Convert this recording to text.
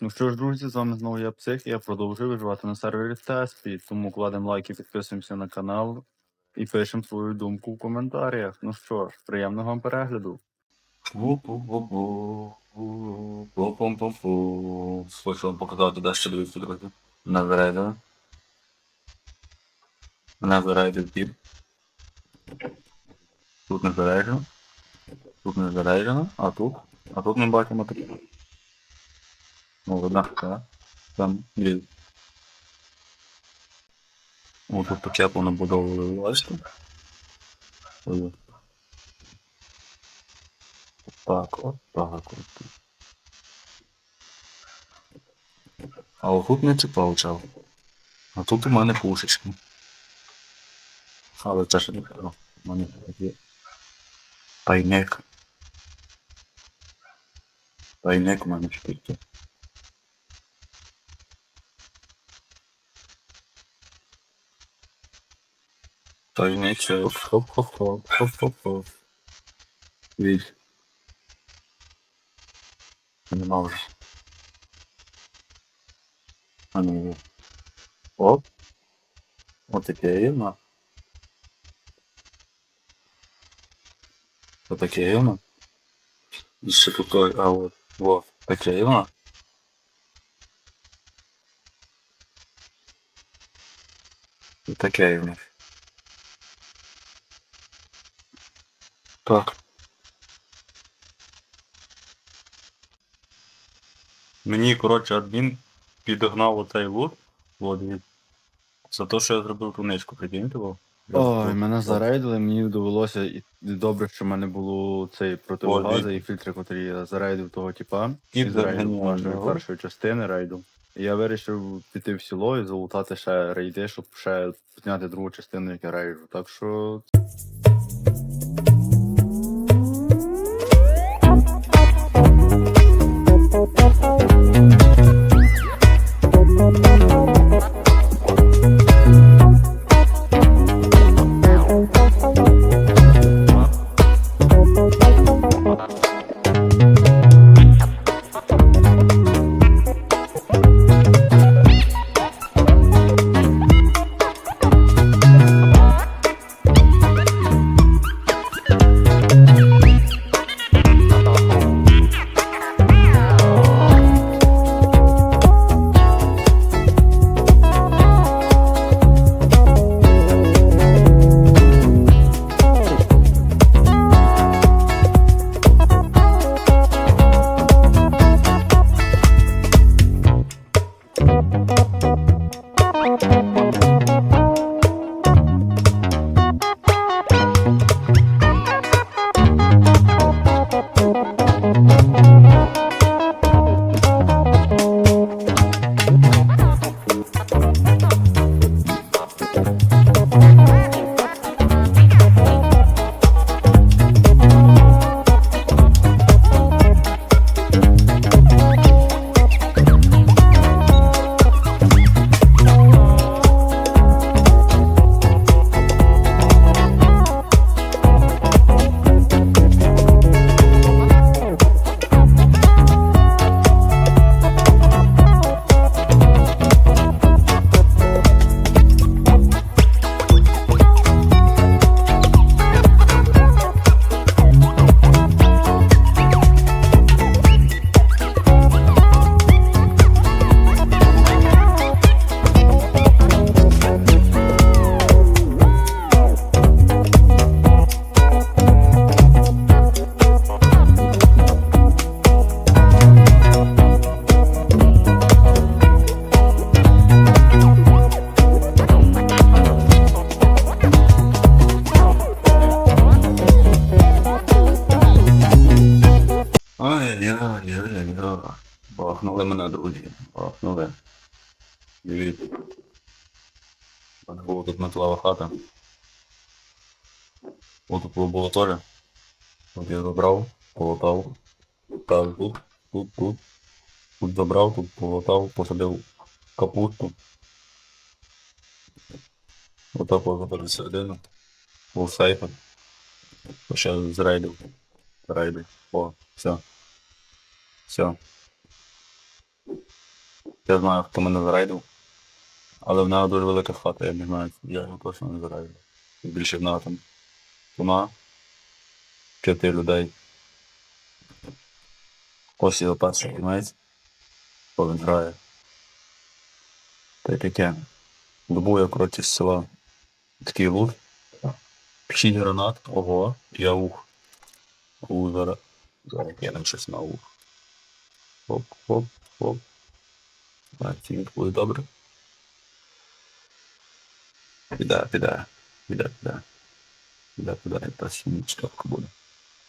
Ну що ж, друзі, з вами знову я Псих, я продовжую виживати на сервері Теспі, тому кладемо лайки, підписуємося на канал і пишемо свою думку в коментарях. Ну що ж, приємного вам перегляду. Хочу вам показати дещо дивіться, друзі. Мене зарейдив тіп. Тут не зарейджено. Тут не зарейджено, а тут. А тут ми бачимо таке. Ну, видно, так. Там дві. О, тут таке понабудовували бачите? Так, от так от. А отут не це получав. А тут у мене пушечки. Але це ж не про. У мене є тайник. Тайник у мене тільки. Тайничок. Хоп-хоп-хоп. Хоп-хоп-хоп. Вісь. Нема вже. А ну. Оп. Отаке є на. Отаке є на. І ще тут той, а от. Во, таке є на. І таке є в них. Так. Мені, коротше, адмін підогнав оцей лут. От він. За те, що я зробив ту ничку, прикиньте, во. Ой, мене зарейдили, мені довелося і добре, що в мене було цей противогази і фільтри, котрі я зарейдив того типа. І зарейдив першої частини рейду. І я вирішив піти в село і залутати ще рейди, щоб ще зняти другу частину, як я рейджу. Так що Ай-яй-яй-яй. Бахнули мене, друзі. Бахнули. Дивіться. Мене була тут металева хата. Ось тут було теж. От я забрав, полотав. Так, тут, тут, тут. Тут забрав, тут полотав, посадив капусту. Отак позабили середину. Був сейфа. Ще зрейдив. Рейди. О, все. Все. Я знаю, хто мене зарейдив. Але в нього дуже велика хата, я не знаю, я його точно не зарейдив. Більше в нього там вона п'яти людей. Ось його перший кінець. Бо він грає. Та й таке. Добув я, з села такий лут. Шість гранат, ого, і аух. У зараз. Зараз кинем щось на аух. Хоп, хоп, хоп. Так, ці буде добре. Піде, піде. Піде, піде. Піде, піде, та сімічка буде.